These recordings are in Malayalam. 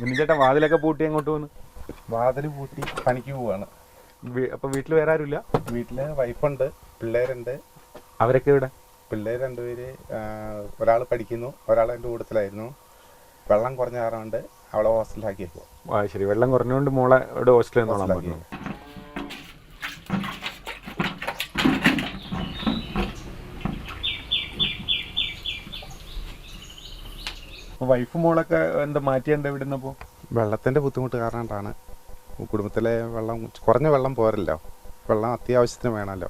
ബെന്നിച്ചേട്ടൻ വാതിലൊക്കെ പൂട്ടി അങ്ങോട്ട് പോന്ന് വാതിൽ പൂട്ടി പണിക്ക് പോവാണ്. അപ്പൊ വീട്ടിൽ വേറെ ആരുമില്ല? വീട്ടിൽ വൈഫുണ്ട് പിള്ളേരുണ്ട്. അവരൊക്കെ ഇവിടെ പിള്ളേർ രണ്ടുപേര് ഒരാൾ പഠിക്കുന്നു ഒരാൾ എന്റെ കൂട്ടത്തിലായിരുന്നു. വെള്ളം കുറഞ്ഞ കാരണം കൊണ്ട് അവളെ ഹോസ്റ്റലിലാക്കിയപ്പോ ശരി. വെള്ളം കുറഞ്ഞുകൊണ്ട് മോളെ ഹോസ്റ്റലിൽ നിന്നോളാൻ വൈഫ് മോളൊക്കെ എന്താ മാറ്റിയുണ്ട് ഇവിടെ നിന്നപ്പോ വെള്ളത്തിന്റെ ബുദ്ധിമുട്ട് കാരണം കൊണ്ടാണ് കുടുംബത്തിലെ വെള്ളം കുറഞ്ഞ വെള്ളം പോരല്ലോ. വെള്ളം അത്യാവശ്യത്തിന് വേണമല്ലോ.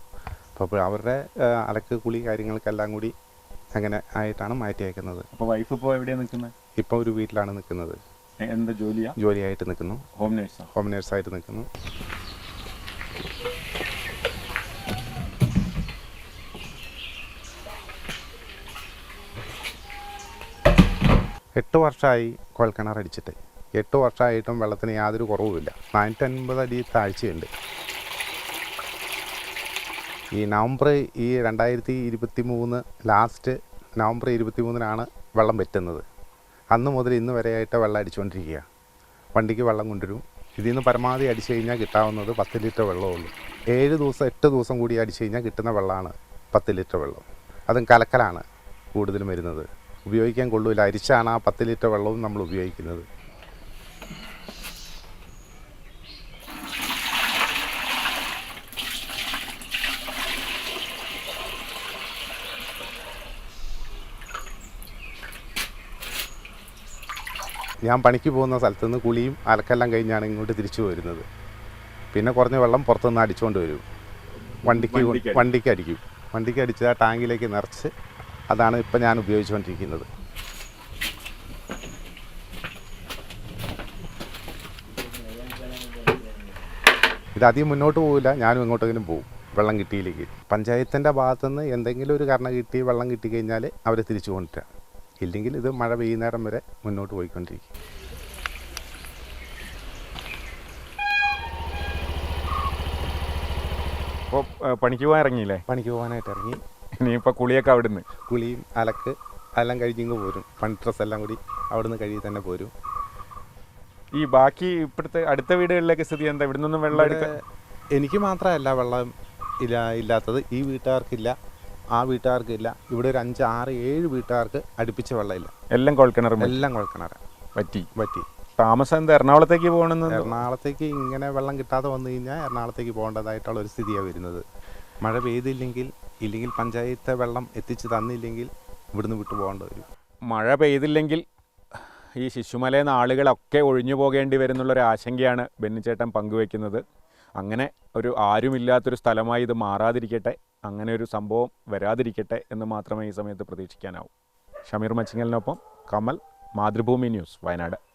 അപ്പോൾ അവരുടെ അലക്ക് കുളി കാര്യങ്ങൾക്കെല്ലാം കൂടി അങ്ങനെ ആയിട്ടാണ് മാറ്റി അയക്കുന്നത് അപ്പൊ വൈഫ് ഇപ്പോൾ എവിടെയാണ് നിൽക്കുന്നത് ഇപ്പോൾ ഒരു വീട്ടിലാണ് നിൽക്കുന്നത്. എന്താ ജോലിയാ? ജോലിയായിട്ട് നിൽക്കുന്നു. ഹോം നേഴ്സ് ഹോം നേഴ്സായിട്ട് നിൽക്കുന്നു. എട്ട് വർഷമായി കുഴൽക്കിണർ അടിച്ചിട്ട്. എട്ട് വർഷമായിട്ടും വെള്ളത്തിന് യാതൊരു കുറവുമില്ല. നാനൂറ്റൻപത് അടി താഴ്ചയുണ്ട്. ഈ നവംബർ ഈ രണ്ടായിരത്തി ഇരുപത്തി മൂന്ന് ലാസ്റ്റ് നവംബർ ഇരുപത്തി മൂന്നിനാണ് വെള്ളം പറ്റുന്നത് അന്ന് മുതൽ ഇന്ന് വരെയായിട്ട് വെള്ളം അടിച്ചുകൊണ്ടിരിക്കുക. വണ്ടിക്ക് വെള്ളം കൊണ്ടുവരും. ഇതിൽ നിന്ന് പരമാവധി അടിച്ചു കഴിഞ്ഞാൽ കിട്ടാവുന്നത് പത്ത് ലിറ്റർ വെള്ളമേ ഉള്ളൂ. ഏഴ് ദിവസം എട്ട് ദിവസം കൂടി അടിച്ചു കഴിഞ്ഞാൽ കിട്ടുന്ന വെള്ളമാണ് പത്ത് ലിറ്റർ വെള്ളം. അതും കലക്കലാണ് കൂടുതലും വരുന്നത്. ഉപയോഗിക്കാൻ കൊള്ളൂല. അരിച്ചാണ് ആ പത്ത് ലിറ്റർ വെള്ളവും നമ്മൾ ഉപയോഗിക്കുന്നത്. ഞാൻ പണിക്ക് പോകുന്ന സ്ഥലത്തു നിന്ന് കുളിയും അലക്കെല്ലാം കഴിഞ്ഞാണ് ഇങ്ങോട്ട് തിരിച്ചു വരുന്നത്. പിന്നെ കുറഞ്ഞ വെള്ളം പുറത്തുനിന്ന് അടിച്ചുകൊണ്ട് വരും. വണ്ടിക്ക് വണ്ടിക്ക് വണ്ടിക്ക് അടിക്കും. വണ്ടിക്ക് അടിച്ച് ആ ടാങ്കിലേക്ക് നിറച്ച് അതാണ് ഇപ്പം ഞാൻ ഉപയോഗിച്ചുകൊണ്ടിരിക്കുന്നത്. ഇത് അധികം മുന്നോട്ട് പോകില്ല ഞാനും എങ്ങോട്ടെങ്കിലും പോകും വെള്ളം കിട്ടിയില്ലെങ്കിൽ. പഞ്ചായത്തിന്റെ ഭാഗത്തുനിന്ന് എന്തെങ്കിലും ഒരു കാരണം കിട്ടി വെള്ളം കിട്ടിക്കഴിഞ്ഞാൽ അവർ തിരിച്ചു കൊണ്ടുവരാം ഇല്ലെങ്കിൽ ഇത് മഴ പെയ്യുന്നേരം വരെ മുന്നോട്ട് പോയിക്കൊണ്ടിരിക്കും. അപ്പോൾ പണിക്ക് പോകാൻ ഇറങ്ങിയില്ലേ? പണിക്ക് പോകാനായിട്ട് ഇറങ്ങി. ഇനിയിപ്പോ കുളിയൊക്കെ അവിടുന്ന്. കുളിയും അലക്ക് എല്ലാം കഴിഞ്ഞിങ്ങ് പോരും. പണി ഡ്രസ് എല്ലാം കൂടി അവിടുന്ന് കഴുകി തന്നെ പോരും. ഈ ബാക്കി ഇപ്പോഴത്തെ അടുത്ത വീടുകളിലേക്ക് സ്ഥിതി എന്താ? ഇവിടെ നിന്നും വെള്ളം എടുക്ക ഇവിടെ എനിക്ക് മാത്രമല്ല വെള്ളം ഇല്ല ഇല്ലാത്തത്. ഈ വീട്ടുകാർക്കില്ല ആ വീട്ടുകാർക്കില്ല. ഇവിടെ ഒരു അഞ്ച് ആറ് ഏഴ് വീട്ടുകാർക്ക് അടുപ്പിച്ച വെള്ളമില്ല. എല്ലാം കുഴൽക്കിണർ എല്ലാം കുഴൽക്കിണർ പറ്റി. പറ്റി. താമസം എന്താ? എറണാകുളത്തേക്ക് പോകണമെന്ന് എറണാകുളത്തേക്ക് ഇങ്ങനെ വെള്ളം കിട്ടാതെ വന്നു കഴിഞ്ഞാൽ എറണാകുളത്തേക്ക് പോകേണ്ടതായിട്ടുള്ള ഒരു സ്ഥിതിയാണ് വരുന്നത്. മഴ പെയ്തില്ലെങ്കിൽ ഇല്ലെങ്കിൽ പഞ്ചായത്തെ വെള്ളം എത്തിച്ച് തന്നില്ലെങ്കിൽ ഇവിടുന്ന് വിട്ടു പോകേണ്ടി വരും. മഴ പെയ്തില്ലെങ്കിൽ ഈ ശിശുമലയിൽ നിന്ന് ആളുകളൊക്കെ ഒഴിഞ്ഞു പോകേണ്ടി വരുന്നുള്ളൊരു ആശങ്കയാണ് ബെന്നിച്ചേട്ടൻ പങ്കുവെക്കുന്നത് അങ്ങനെ ഒരു ആരുമില്ലാത്തൊരു സ്ഥലമായി ഇത് മാറാതിരിക്കട്ടെ അങ്ങനെ ഒരു സംഭവം വരാതിരിക്കട്ടെ എന്ന് മാത്രമേ ഈ സമയത്ത് പ്രതീക്ഷിക്കാനാവൂ. ഷമീർ മച്ചിങ്ങലിനൊപ്പം കമൽ മാതൃഭൂമി ന്യൂസ് വയനാട്.